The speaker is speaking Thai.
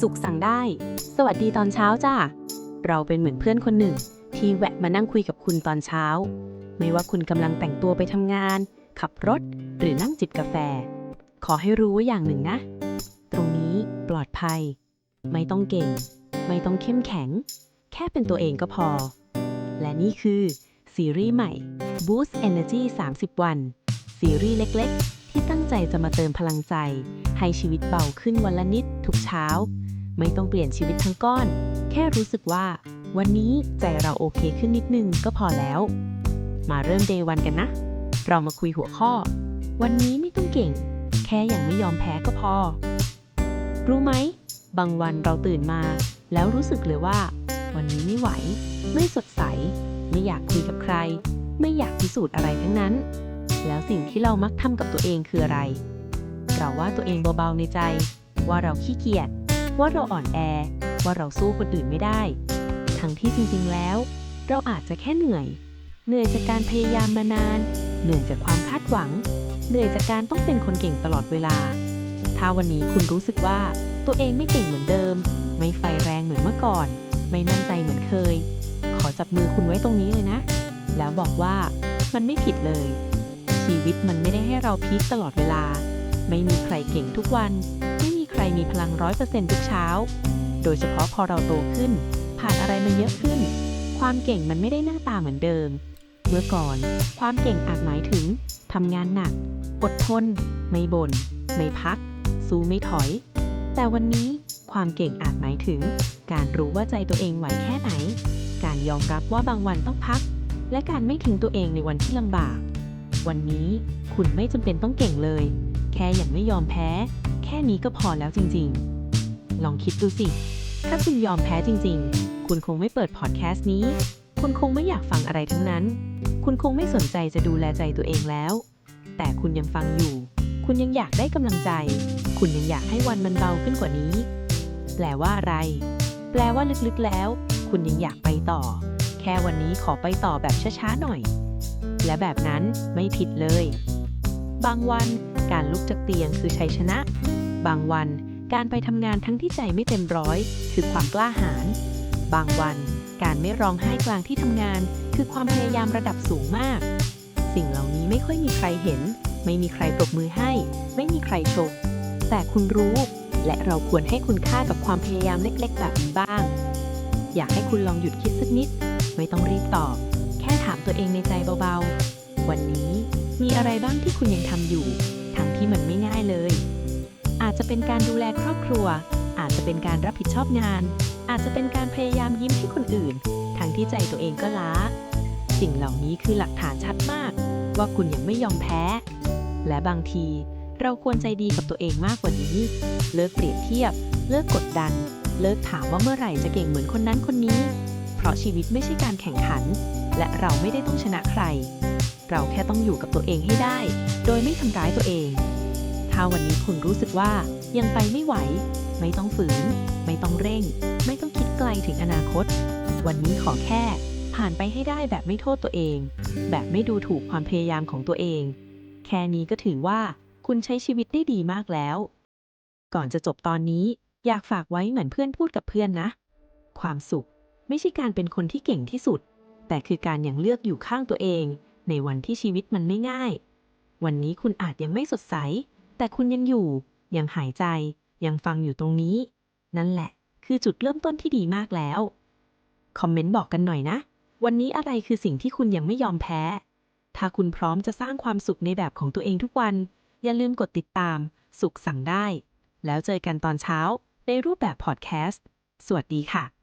สุขสั่งได้ สวัสดีตอนเช้าจ้าเราเป็นเหมือนเพื่อนคนหนึ่ง ที่แวะมานั่งคุยกับคุณตอนเช้า ไม่ว่าคุณกำลังแต่งตัวไปทำงาน ขับรถ หรือนั่งจิบกาแฟ ขอให้รู้ไว้อย่างหนึ่งนะ ตรงนี้ปลอดภัย ไม่ต้องเก่ง ไม่ต้องเข้มแข็ง แค่เป็นตัวเองก็พอ และนี่คือซีรีส์ใหม่ Boost Energy 30 วัน ซีรีส์เล็ก ๆ ที่ตั้งใจจะมาเติมพลังใจให้ชีวิตเบาขึ้นวันละนิดทุกเช้า ไม่ต้องเปลี่ยนชีวิตทั้งก้อน แค่รู้สึกว่า วันนี้ใจเราโอเคขึ้นนิดนึงก็พอแล้ว มาเริ่มเดย์วันกันนะ เรามาคุยหัวข้อ วันนี้ไม่ต้องเก่ง แค่อย่างไม่ยอมแพ้ก็พอ รู้ไหม บางวันเราตื่นมา แล้วรู้สึกเลยว่า วันนี้ไม่ไหว ไม่สดใส ไม่อยากคุยกับใคร ไม่อยากพิสูจน์อะไรทั้งนั้น แล้วสิ่งที่เรามักทำกับตัวเองคืออะไร เราว่าตัวเองเบาๆในใจ ว่าเราขี้เกียจ ว่าเราอ่อนแอ ว่าเราสู้คนอื่นไม่ได้ ทั้งที่จริงๆแล้ว เราอาจจะแค่เหนื่อย เหนื่อยจากการพยายามมานาน เหนื่อยจากความคาดหวัง เหนื่อยจากการต้องเป็นคนเก่งตลอดเวลา ถ้าวันนี้คุณรู้สึกว่าตัวเองไม่เก่งเหมือนเดิม ไม่ไฟแรงเหมือนเมื่อก่อน ไม่มั่นใจเหมือนเคย ขอจับมือคุณไว้ตรงนี้เลยนะ แล้วบอกว่ามันไม่ผิดเลย ชีวิตมันไม่ได้ให้เราพีคตลอดเวลา ไม่มีใครเก่งทุกวัน ไม่มีใครมีพลังร้อยเปอร์เซ็นต์ทุกเช้า โดยเฉพาะพอเราโตขึ้น ผ่านอะไรมาเยอะขึ้น ความเก่งมันไม่ได้หน้าตาเหมือนเดิม เมื่อก่อน ความเก่งอาจหมายถึงทำงานหนัก อดทน ไม่บน่น ไม่พัก สู้ไม่ถอย แต่วันนี้ความเก่งอาจหมายถึง การรู้ว่าใจตัวเองไหวแค่ไหน การยอมรับว่าบางวันต้องพัก และการไม่ทิ้งตัวเองในวันที่ลำบาก วันนี้คุณไม่จำเป็นต้องเก่งเลย แค่อย่างไม่ยอมแพ้ แค่นี้ก็พอแล้วจริงๆ ลองคิดดูสิ ถ้าคุณยอมแพ้จริง ๆ คุณคงไม่เปิดพอดแคสต์นี้ คุณคงไม่อยากฟังอะไรทั้งนั้น คุณคงไม่สนใจจะดูแลใจตัวเองแล้ว แต่คุณยังฟังอยู่ คุณยังอยากได้กำลังใจ คุณยังอยากให้วันมันเบาขึ้นกว่านี้ แปลว่าอะไร แปลว่าลึกๆแล้ว คุณยังอยากไปต่อ แค่วันนี้ขอไปต่อแบบช้าๆหน่อย และแบบนั้นไม่ผิดเลย บางวัน การลุกจากเตียงคือชัยชนะ บางวันการไปทำงานทั้งที่ใจไม่เต็มร้อย คือความกล้าหาญ บางวันการไม่ร้องไห้กลางที่ทำงาน คือความพยายามระดับสูงมาก สิ่งเหล่านี้ไม่ค่อยมีใครเห็น ไม่มีใครปรบมือให้ ไม่มีใครชม แต่คุณรู้ และเราควรให้คุณค่ากับความพยายามเล็ก ๆ แบบนี้บ้าง อยากให้คุณลองหยุดคิดสักนิด ไม่ต้องรีบตอบ แค่ถามตัวเองในใจเบาๆ วันนี้มีอะไรบ้างที่คุณยังทำอยู่ ทั้งที่มันไม่ง่ายเลย อาจจะเป็นการดูแลครอบครัว อาจจะเป็นการรับผิดชอบงาน อาจจะเป็นการพยายามยิ้มให้คนอื่น ทั้งที่ใจตัวเองก็ล้า สิ่งเหล่านี้คือหลักฐานชัดมาก ว่าคุณยังไม่ยอมแพ้ และบางทีเราควรใจดีกับตัวเองมากกว่านี้ เลิกเปรียบเทียบ เลิกกดดัน เลิกถามว่าเมื่อไหร่จะเก่งเหมือนคนนั้นคนนี้ ราะชีวิตไม่ใช่การแข่งขัน และเราไม่ได้ต้องชนะใคร เราแค่ต้องอยู่กับตัวเองให้ได้ โดยไม่ทำร้ายตัวเอง ถ้าวันนี้คุณรู้สึกว่ายังไปไม่ไหว ไม่ต้องฝืน ไม่ต้องเร่ง ไม่ต้องคิดไกลถึงอนาคต วันนี้ขอแค่ ผ่านไปให้ได้แบบไม่โทษตัวเอง แบบไม่ดูถูกความพยายามของตัวเอง แค่นี้ก็ถือว่าคุณใช้ชีวิตได้ดีมากแล้ว ก่อนจะจบตอนนี้ อยากฝากไว้เหมือนเพื่อนพูดกับเพื่อนนะ ความสุข ไม่ใช่การเป็นคนที่เก่งที่สุด แต่คือการยังเลือกอยู่ข้างตัวเอง ในวันที่ชีวิตมันไม่ง่าย วันนี้คุณอาจยังไม่สดใส แต่คุณยังอยู่ ยังหายใจ ยังฟังอยู่ตรงนี้ นั่นแหละ คือจุดเริ่มต้นที่ดีมากแล้ว คอมเมนต์บอกกันหน่อยนะ วันนี้อะไรคือสิ่งที่คุณยังไม่ยอมแพ้ ถ้าคุณพร้อมจะสร้างความสุขในแบบของตัวเองทุกวัน อย่าลืมกดติดตาม สุขสั่งได้ แล้วเจอกันตอนเช้าในรูปแบบพอดแคสต์ สวัสดีค่ะ